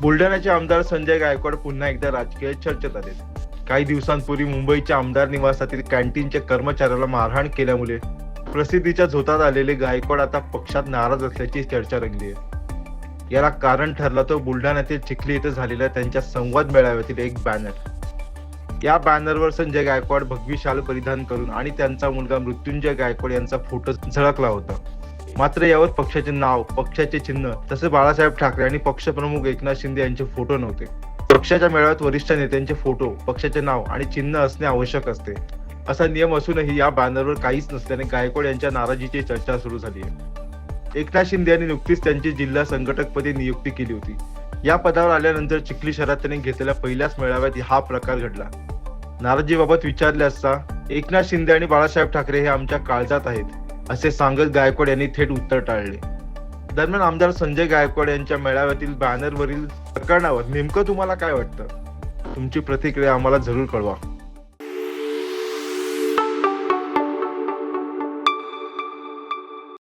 बुलढाण्याचे आमदार संजय गायकवाड पुन्हा एकदा राजकीय चर्चेत आले. काही दिवसांपूर्वी मुंबईच्या आमदार निवासातील कॅन्टीनच्या कर्मचाऱ्याला मारहाण केल्यामुळे प्रसिद्धीच्या झोतात आलेले गायकवाड आता पक्षात नाराज असल्याची चर्चा रंगली आहे. याला कारण ठरला तो बुलढाण्यातील चिखली येथे झालेल्या त्यांच्या संवाद मेळाव्यातील एक बॅनर या बॅनरवर संजय गायकवाड भगवी शाल परिधान करून आणि त्यांचा मुलगा मृत्युंजय गायकवाड यांचा फोटो झळकला होता. मात्र यावर पक्षाचे नाव पक्षाचे चिन्ह तसे बाळासाहेब ठाकरे आणि पक्षप्रमुख एकनाथ शिंदे यांचे फोटो नव्हते. पक्षाच्या मेळाव्यात वरिष्ठ नेत्यांचे फोटो पक्षाचे नाव आणि चिन्ह असणे आवश्यक असते. असा नियम असूनही या बॅनरवर काहीच नसल्याने गायकवाड यांच्या नाराजीची चर्चा सुरू झाली आहे. एकनाथ शिंदे यांनी नुकतीच त्यांची जिल्हा संघटकपदी नियुक्ती केली होती. या पदावर आल्यानंतर चिखली शहरात त्यांनी घेतलेल्या पहिल्याच मेळाव्यात हा प्रकार घडला. नाराजीबाबत विचारले असता एकनाथ शिंदे आणि बाळासाहेब ठाकरे हे आमच्या काळजात आहेत. असे सांगत गायकवाड यांनी थेट उत्तर टाळले. दरम्यान आमदार संजय गायकवाड यांच्या मेळाव्यातील बॅनरवरील प्रकरणावर नेमकं तुम्हाला काय वाटतं? तुमची प्रतिक्रिया आम्हाला जरूर कळवा.